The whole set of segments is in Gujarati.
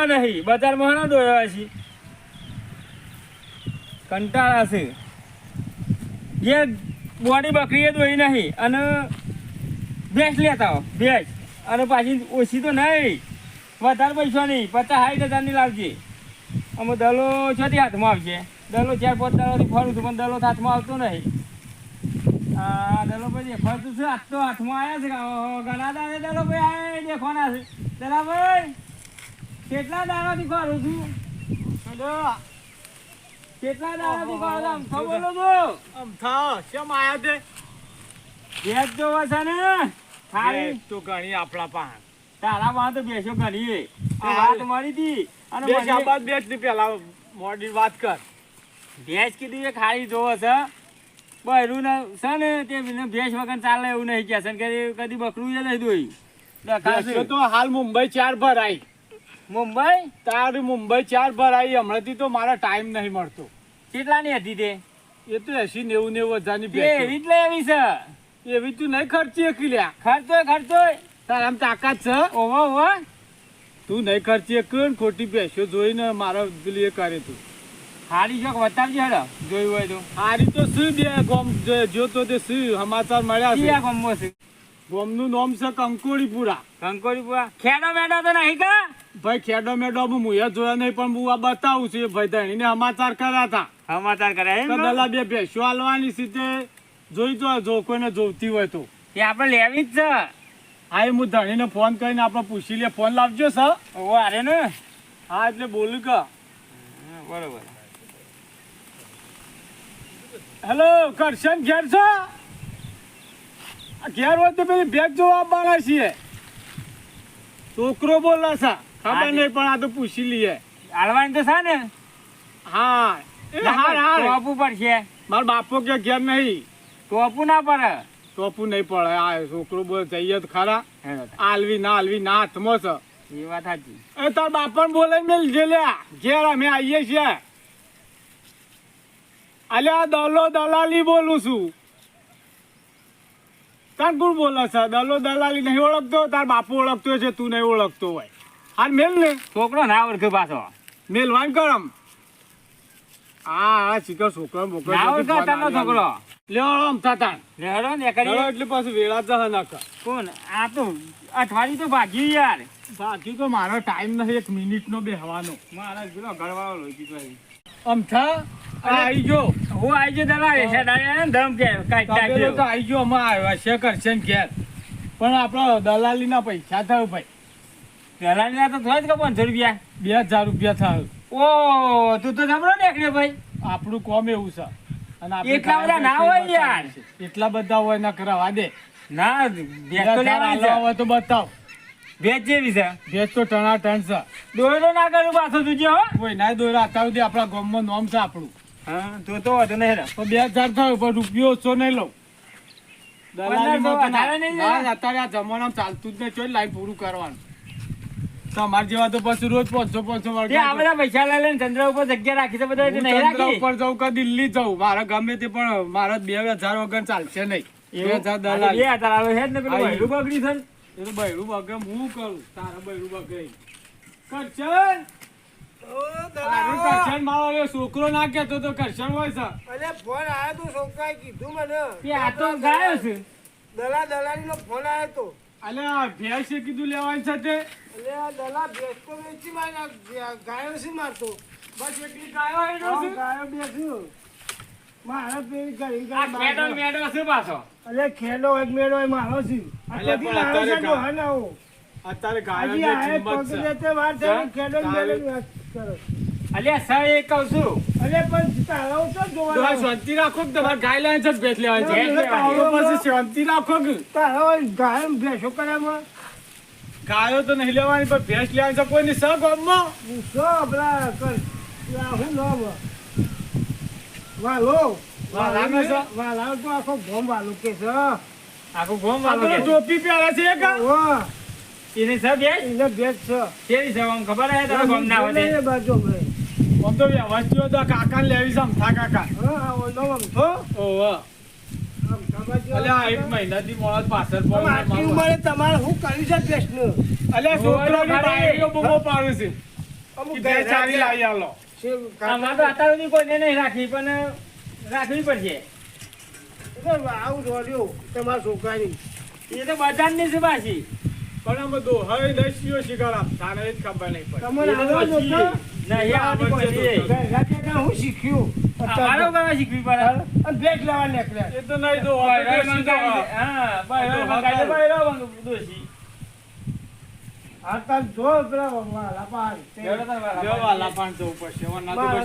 દોયો નહીં બજારમાં ના દોયો છે. કંટાળા છે. જે બોડી બકરી એ દોઈ નહીં અને ભેંસ લેતા ભેંસ. અને પાછી ઓછી તો નહીં. વધારે પૈસા નહીં, પચાસ સાઠ હજારની લાવજે. અમે દલો છોથી હાથમાં આવશે. દલો ચાર પાંચ દલોથી ફરું છું, પણ દલો હાથમાં આવતો નહીં. આ દલો ભાઈ ફરતું છે હાથ તો હાથમાં આવ્યા છે ઘણા દાદા દલો ભાઈ દેખવાના છે. દલા ભાઈ કેટલા દાડાથી ફરું છું? હેલો કેટલા દાડાથી ફરું છું તો બોલો તો અમથા શેમ આયા તે ભેંસ જોવા છે ને ખાલી તો ઘણી આપણા પાસે તારા માં તો બેસો ઘણી વાત મળી હતી. અને બેસ શાબાદની પેલા મોડી વાત કર. ભેંસ કીધું એ ખાલી જોવો છે બહેરું ને છે ને તે ભેંસ વગર ચાલે એવું નહીં કે છે ને કદી બકરું એ નહીં દોઈ. તો હાલ મુંબઈ ચાર ભરાઈ મુંબઈ? તારી મુંબઈ ચાર ભરાઈ હમણાંથી તો મારા ટાઈમ નહીં મળતો. કેટલાની હતી તે? એ તો એસી નેવું નેવું હજારની બે એવી જ લઈ આવી છે? એવી તું નહીં ખર્ચી એકી લ્યા ખર્ચોય ખર્ચોય તાર આમ તાકાત છે? ઓહો ઓહો. તું નહીં ખર્ચી એક ને ખોટી બેસ્યો જોઈને મારા પેલી એ કરે તું. હારી શોખ વતાવજે હેડો જોયું હોય તો. હારી તો શું બે ગોમ જો- જો તો શું સમાચાર મળ્યા છે? ગમો છે. ગોમનું નામ છે કંકોડીપુરા કંકોડીપુરા ખેડો મેડો તો નહીં કા? ભાઈ ખેડો મેડો હું મુયા જોયા નહીં પણ હું આ બતાવું છું ભાઈ ધણીને સમાચાર કર્યા હતા. સમાચાર કર્યા દલા બે ભેંસો હાલવાની સીતે જોઈ તો જો કોઈને જોવતી હોય તો. એ આપણે લેવી જ છે. હા એ હું ધણીને ફોન કરીને આપણે પૂછી લે ફોન લાવજો સર ઓ અરે ને. હા એટલે બોલું કે. બરોબર. હેલો કરશન ઘેર છો? ઘેર હોય તો પેલી બેગ જોવા આવવાના છીએ. છોકરો બોલા છે ખબર નહીં પણ આ તો પૂછી લઈએ. હાલવાની તો સા ને? હા. એ હાર હાર ટોપું છે. મારા બાપો કે ઘેર નહીં. ટોપું ના પડે ટોપું નહીં પડે આ છોકરો બોલે જઈએ તો ખરા. આલવી ના આલવી ના હાથમાં છે. એ વાત સાચી. એ તાર બાપાને બોલાવી મેલ જે લ્યા ઘેર અમે આવીએ છીએ. અલ્યા દલો દલાલી બોલું છું. તાર ગુણ બોલે છે? દલો દલાલી નહીં ઓળખતો? તાર બાપુ ઓળખતો છે તું નહીં ઓળખતો હોય. હાલ મેલ ને. છોકરો ના ઓળખે પાછો. મેલ વાન કરમ. હા હા શીખર છોકરો બોકરો ના ઓળખે તારનો છોકરો. લેવડો આમ થતા. હેડો ને કરી એટલે પાછું વેળા જહ નાખા. કોણ? આ તો અઠવાડિયું તો ભાગી યાર. ભાગી તો મારો ટાઈમ નથી એક મિનિટનો બેહવાનો. મારા પેલો ઘરવાળો લોહી હોય. અમથા? હું આવી ગયો દલા હેડ આવ્યા ધમ કે કાંઈક તો આઈ ગયો અમાર આવ્યા છે કરશે ને ઘેર. પણ આપણો દલાલીના પૈસા થયો ભાઈ. દલાલી ના તો થોડા જ કે પાંચસો રૂપિયા? બે હજાર રૂપિયા થયો. ઓ તું તો સાંભળો ને ભાઈ. આપણું કોમ એવું છે. અને એટલા બધા ના હોય યાર. એટલા બધા હોય ના કરાવવા દે. ના તો બતાવ. ભેંસ જેવી છે. ભેજ તો ટણા ટણ છે. દોયરો ના કરું પાછો તું હો. કોઈ ના દોયરો અત્યાર સુધી આપણા ગામમાં નોમ છે આપણું. હા તો તો વધુ નહીં. તો બે હજાર થાય પણ રૂપિયો ઓછો નહીં લઉં? અત્યારે આ જમાનામાં ચાલતું જ નહીં લાઈન પૂરું કરવાનું. તમારા જેવા તો પછી રોજ પાંચસો પાંચસો આ બધા પૈસા લઈ લઈને ચંદ્ર ઉપર જગ્યા રાખી છે બધા નહીં રાખી. ઉપર જવું કે દિલ્હી જવું મારે ગમે તે પણ મારા બે હજાર વગર ચાલશે નહીં. બે હજાર દલાલ બે હજાર આલો છે ને પેલું બગડી છે ને. તો બૈરું બગે હું કરું? તારે બૈરું બગડે કરશન? કરશન મારો છોકરો ના કેતો તો કરશન હોય છે. અલે ફોન આવ્યો તો છોકરાએ કીધું મને. કે આ તો ગાયો છે. દલા દલાલી નો ફોન આવ્યો તો. અલે ભેંસે કીધું લેવાની છે તે. એટલે આ દલા ભેંસ તો વેચી માર્યા ગાયો છે મારતો? બસ એટલી ગાયો હેડો આ છે. ગાયો બેસ્યું મારા પેલી ઘરી આ ખેડો મેડો છે પાછો? અલે ખેડો એક મેળો એ મારો છે. આ પણ અત્યારે ડોહાને અત્યારે ગાયો વાર છે ખેડો તારે- મેળોની વાત કરો. અલ્યા સર એ કહું છું. અલે પણ તારા તો જોવા શાંતિ રાખો કે તમારે ગાય લાઈન જ ભેટ ભેંસ છે? ભેંસ લેવાની. તો પછી શાંતિ રાખો કે? તારા ગાય ગાયો ને ગાયો તો નહીં લેવાની પણ ભેંસ લેવાની છે કોઈની સ ગામમાં પેલા કર? હું નામ વાલો. વાલાને છે? વાલા તો આખો ગોમ વાલો કે છે. આખું ગોમ વાલો કે. ટોપી પહેરે છે એક. ઓ વાહ એની સર બે એને બે છે. તેરી છે આમ? ખબર હે તારા ગોમ ના હોય? બાજુ ભાઈ આમ તો વ્યવસ્થિત તો કાકા લેવી છે અમથા કાકા. હા આ ઓલો અમથો તો. ઓ અલ્યા આ એક મહિનાથી મોડો પાછળ આમ આટલી ઉંમરે તમારે શું કર્યું છે ભેંસનું? અલ્યા બાયડીઓ બૂમો પાડું છે. અમુક સારી ગાય લાવી આલો છે, આમાં તો અત્યાર સુધી કોઈને નહીં રાખી પણ રાખવી પડશે. આવું જોડ્યું તમારા છોકરાની. એ તો બધાની છે પાછી પણ આમ બધું હવે દસ્યો શિકાર આપ તારે જ ખબર નહીં પડે તમને હું શીખ્યું? અમારો કરવા શીખવી પડે. લેવા નીકળ્યા. એ તો નહીં હા, દોશી. આ તાર જો પેલા વાલા તો પછી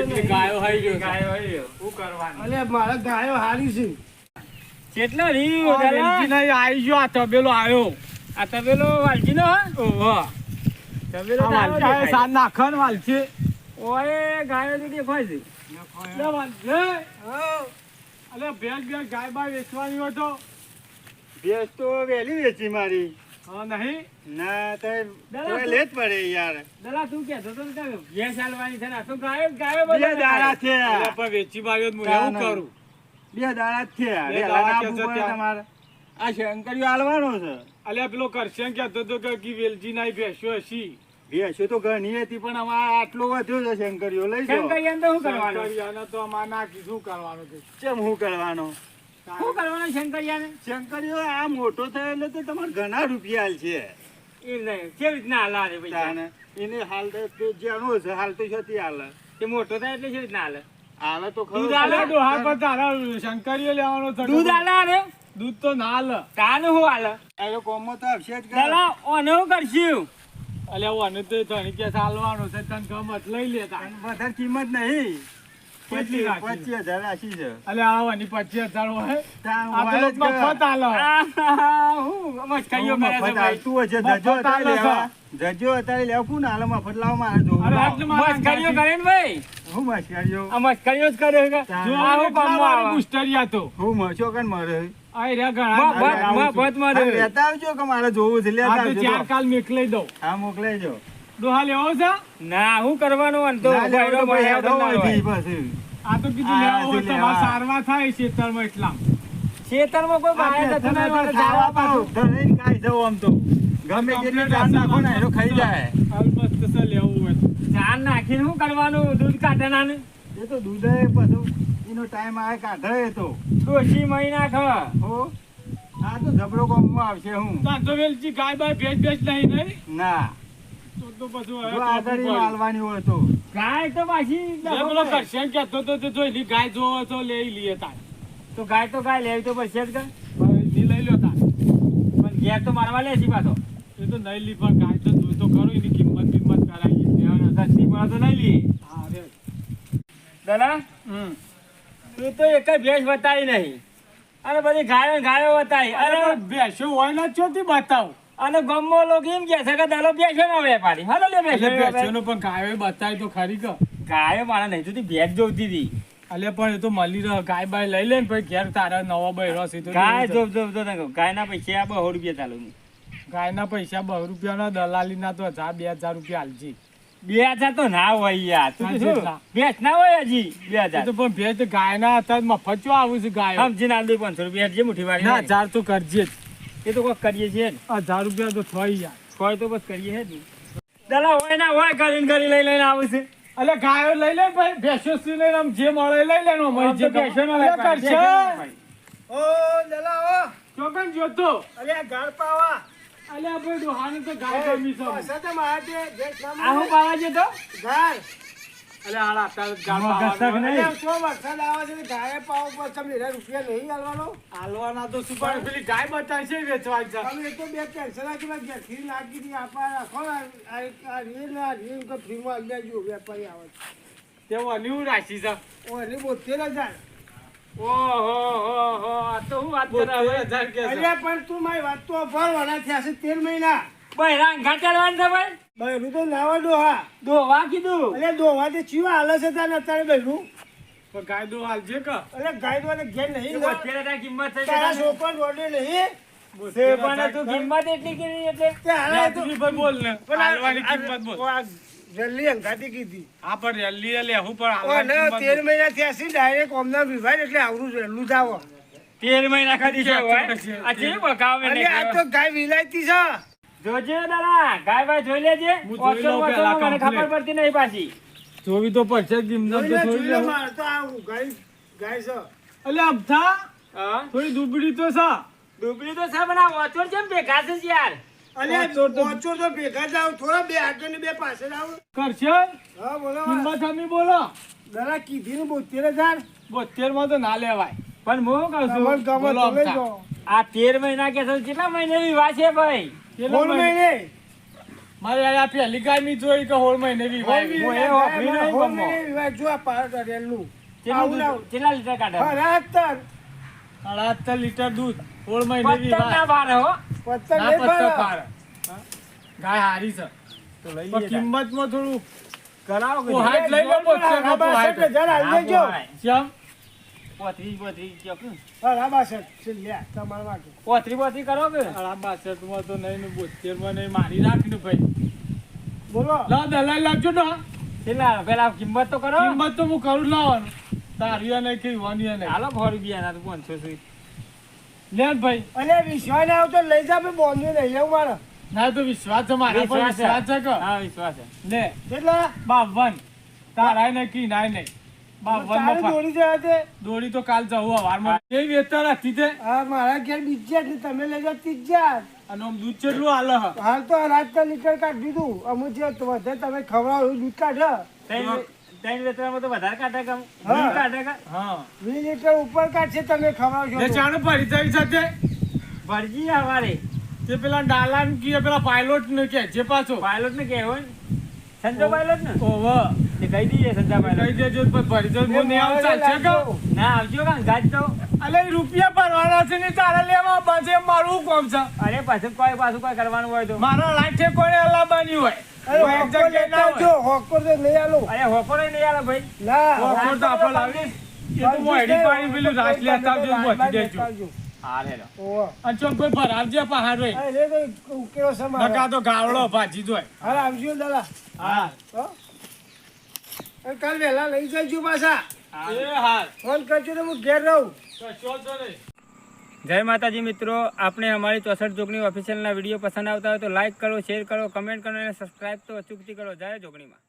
એટલી ગાયો થઈ ગયો ગાયો હોય રહ્યો. શું કરવાનું? અલે મારા ગાયો હારી છે. કેટલો રી નહીં આવી ગયો આ તબેલો આવ્યો. આ તબેલો વાલજીનો હો? ઓહો તબેલો આ તો આવો વાલજી. ઓય ગાયો તો દેખાય છે. લે વાલજી અલે. ભેગ ગાય બાય વેચવાની હતો તો? ભેંસ તો વેલી વેચી મારી. નહીં? ના તો દાદા, તોય તું- લે જ પડે યાર. દાદા, તું કહેતો તો ને કે ભેંસ હાલવાની છે ને, આ તો ગાયો ગાયો બધા દાડા છે. પણ વેચી માર્યો હું એવું ના, ના. કરું. બે દાડા છે. બે દાડા છે આપવું પડે ત્યાં. તમારે. આ શંકરીઓ હાલવાનો છે. અલ્યા પેલો કરશે કહેતો કે વેલજી ના ભેંસો હશી. ભેંસો તો ઘણી હતી પણ અમારે આટલો વધ્યો છે શંકરીઓ લઈ જાઓ. શંકરિયાને તો શું કરવાનું? શંકરિયાને તો અમારે ના શું કરવાનું છે. કેમ હું કરવાનો? શું કરવાનું શંકરિયાને? શંકરિયો આ મોટો થયો એટલે તો તમારે ઘણા રૂપિયા હાલ છે. એ નહીં કેવી રીતના હાલા રે પૈસા? એને હાલ તો તે છે હાલ તો છતી હાલ. તે મોટો થાય એટલે કેવી રીતના હાલે? હાલ તો ખરું દૂધ હાલે? ડોહા પર તારા શંકરીઓ લેવાનો છે. દૂધ હાલા રે? દૂધ તો ના હાલે. કાનું શું હાલે? તો કોમમાં તો આવશે જ કરે. ઓને શું કરશું? અલ્યા હું આને તો ધણી કે હાલવાનો છે તને ગમત લઈ લેતા વધારે કિંમત નહીં. જજો અત્યારે આલે છે. લેવા. જજો અત્યારે લેવા. કોણ હાલે મફત લાવો મારે જોવું. અરે આટલું મારા મસ્કરીઓ કરે ને ભાઈ હું મસ્કરીઓ? આ મસ્કરીઓ જ કરે છે. જો આ હું? તો હું મરે? ઘણા મફત લેતા આવજો કે મારે જોવું છે લેતા આવજો ચાર કાલ મોકલાઈ દઉં હા મોકલાઈજો. ડોહા લેવો છે? ના હું કરવાનો આને તો ના લેવો બૈરો તો પછી મળ્યો તો હેડો ના હોય. અહીંથી પછી. આ તો કીધું લેવો હોય તો તમારે સારવા થાય ખેતરમાં એટલા. ખેતરમાં કોઈ આ જતું નહીં, બેઠા જાવા પાછું. ધરીને કાઈ જવું આમ તો. ગમે કેટલી જાન નાખો ને એનો ખાઈ જાય. અલબત્ત તો લેવું હોય જાન નાખીને શું કરવાનું? દૂધ કાઢવાના એ તો દૂધ એ પછી એનો ટાઈમ આવે કાઢે તો. ડોશી મહિના ખ હો. આ તો જબરો કોમમાં આવશે હું. તાર તો વેલજી ગાય બાય ભેજ ભેજ નહીં નહીં? ના. તો તો પછી હવે જો કાપવું આગળ માલવાની હોય તો. ગાય તો પાછી પેલો કરશે કહેતો તો તે જોઈ ગાય જોવો તો લઈ લઈએ તાર. તો ગાય તો ગાય લેવી તો પડશે જ કે? લઈ લો તાર. પણ ઘેર તો મારવા લે છે પાછો. એ તો નહીં લી પણ ગાય તો જોઈ તો ખરું એની કિંમત કિંમત કરાવીએ સસ્તી પડે તો નહીં લઈએ હા રે દાદા હમ. તું તો એક ભેંસ બતાવી નહીં. અને બધી ગાયો ગાયો બતાવી અરે પણ હોય ને ચોથી બતાવ. અને ગમો લોકો એમ કે છે કે દલો બેસો નો વેપારી હાલો લે બેસો બેસ્યોનો પણ ગાયો બતાય તો ખરી કે. ગાયો મારા નહીં જોતી ભેટ જોતી હતી. અલે પણ એ તો મળી રહ્યો. ગાય બાય લઈ લે ને ભાઈ ઘેર તારા નવો બૈરો રસ તો ગાય દેવું જો જો જો ગાયના પૈસા આ બહુ રૂપિયા ચાલુ. ગાયના પૈસા બહુ રૂપિયાના દલાલીના તો હજાર બે હજાર રૂપિયા હાલજી બે હજાર તો ના હોય યાર. તું. ભેંસ ના હોય હજી બે હજાર. તો પણ ગાય ગાયના હતા મફત ચો આવું છે ગાય? સમજી ના દે પાંચસો રૂપિયા. જે મુઠ્ઠી વાળી હજાર તો કરજે જ. એ તો કોઈ કરીએ છીએ ને. હજાર રૂપિયા તો થઈ યાર. કોઈ તો બસ કરીએ છે ને. દલા હોય ના હોય કરીને કરી લઈ લઈને આવે છે. એટલે ગાયો લઈ લે ભાઈ ભેંસો સી લઈને આમ જે મળે લઈ લેનો આમ મળી તો જે ભેંસોનો અલે લે કરશે. ઓ વેપાર. ઓ ચોકન જોતો. અરે આ ગાળ પાવા. અલે આપણે દોહાને તો ગાય ગમી છે. પાછા તો જે સામે આ હું પાવા જતો? ગાળ. અલે હાલ અત્યારે ગામ. નહીં. અરે તો વરસાદ આવે છે? ગાય પાવો પર તમને એના રૂપિયા નહીં હાલવાનો? હાલવાના તો શું પણ પેલી ગાય બતાવી છે વેચવાની છે. તમે એ તો બે કેન્સર રાખી નાખ ઘેરથી લાગી હતી આપા રાખો. આ આ રીલ ને આ રીલ તો ફ્રીમાં અગિયાર જો વેપારી આવે છે. તે વન્યુ રાખી છે. ઓ એની બોતેર હજાર. ઓહો હો હો આ તો હું વાત કરે બોતેર હવે હજાર કે છે અલ્યા પણ તું મારી વાત તો ભરવાના થયા છે તેર મહિના. બૈરા રાંગ ચડવાનું છે ભાઈ? બહેરું તો નાવા ડોહા દોવા કીધું અલ્યા દોવા તે ચીવા હાલે છે તાને અત્યારે બહેરું પણ ગાય દો હાલ છે કે? અલ્યા ગાય ને ઘેર નહીં લો. અત્યારે હજાર કિંમત થઈ તારા છે છોકરો રોડે નહીં. પણ તું કિંમત એટલી કરી એટલે. હાલે તો. બોલ ને. પણ હાલવાની કિંમત બોલ. જલ્દી અંગાતી કીધી. હા પણ લેવું પણ કિંમત તેર મહિના થયા છે ડાયરેક્ટ ઓમના વિભાગ એટલે આવડું વહેલું આવો તેર મહિના ખાધી છે છે? આ તો ગાય વિલાયતી છે. જોજે દાદા ગાય ભાઈ જોઈ લેજે ઓછો ઓછો મને ખબર પડતી નહીં પાછી. જોવી તો પડશે જ ગિમના તો જોઈ લે, માર તો આ ગાય ગાય છે. અલે અબથા હા? થોડી દુબડી તો સા ડુબળી તો સા બના આ ઓછો જેમ ભેગા છે યાર? અલે ઓછો તો- ભેગા જાવ થોડા બે આગળ ને બે પાછળ આવ. કરશે? હા બોલો હિંમત અમે બોલો. દાદા કીધી ને બોતેર હજાર. બોતેરમાં તો ના લેવાય. પણ હું કહું છું. આ તેર મહિના કે છે કેટલા મહિને વિવાહ છે ભાઈ? મારે આ પહેલી ગાય જોઈ કે હોળ મહિને. કેટલું આવું લીટર કાઢે. અડહત્તર લીટર દૂધ હોળ મહિને? ગાય હારી છે. કિંમતમાં થોડું કરાવો. લઈ લો, બોતેરમાં હા, પોતરી પોતરી કયો કે? લે, તમારા માટે. પોતરી પોતરી કરો કે? અડા બાસઠમાં તો નહીં ને બોતેરમાં નહીં મારી રાખ ને ભાઈ. બોલો. લા દલાઈ લાગજો ને. કેટલા પેલા કિંમત તો કરો. કિંમત તો હું કરું લાવવાનું તારી નહીં કે વાની નહીં હાલો ઘર ગયા ના તો પાંચસો સુધી લે ભાઈ. અને વિશ્વાસ ના આવતો લઈ જા ભાઈ બોંધ્યું નહીં મારે ના તો વિશ્વાસ છે મારા પર વિશ્વાસ છે. કે? હા વિશ્વાસ છે. લે. કેટલા? બાવન. તારાય નહીં કી નાય નહીં. દોડી જવા તે દોડી તો કાલ જવું હવારમાં એ વેતર હતી તે હા મારા ઘેર બીજા ને તમે લઈ જાઓ ત્રીજા. અને આમ દૂધ કેટલું હાલે હાલ તો રાત તો લીટર કાઢી દીધું. અમુક જે વધે તમે ખવડાવો દૂધ કાઢે. ત્રણ ત્રણ વેતરામાં તો વધારે કાઢે કામ વીસ કાઢે કા? હા. વીસ લીટર ઉપર કાઢશે તમે ખવડાવશો લે તો. જાય સાથે ભરજી હવારે. તે પેલા ડાલાન કી પેલા પાયલોટ ને કે જે પાછો. પાયલોટ ને કે ને સંજો પાયલોટ ને? ઓવ તે કહી દઈએ સંજા કહી દેજો તો ભરી હું નહીં આવું ચાલશે કે? ના આવજો કાં ગાજ તો અલે રૂપિયા ભરવાના છે ને તારે લેવા બસે મારું કોમ છે. અરે પાછું કોઈ પાછું કોઈ કરવાનું હોય તો. મારા લાઠે કોઈને લાવવાની હોય? અરે કોઈ એક હોકો જગ્યાએ ના લેતા હોય. આવજો, હોકો તો નહીં આલો. અરે હોપડો નહીં આલે ભાઈ. ના, હોકો તો આપણે લાવીએ. એ તો મોયડી પાડી પેલું રાખ લેતા આવજો ને પહોંચી દેજો. હા લે લો. ઓહો. અને ચોક કોઈ ભરાવજે પહાડ હોય અરે એ તો ઉકેલો છે મારે. નકા તો ગાવડો ભાજી જોય આવજો દાદા. હા. કાલ વહેલા લઈ જજો પાછા. એ ફોન કરજો તો હું ઘેર રહું. કશો તો નહીં. જય માતાજી મિત્રો આપણે અમારી ચોસઠ જોગણી ઓફિશિયલના વીડિયો પસંદ આવતા હોય તો લાઈક કરો શેર કરો કમેન્ટ કરો અને સબસ્ક્રાઈબ તો અચૂકથી કરો. જય જોગણીમાં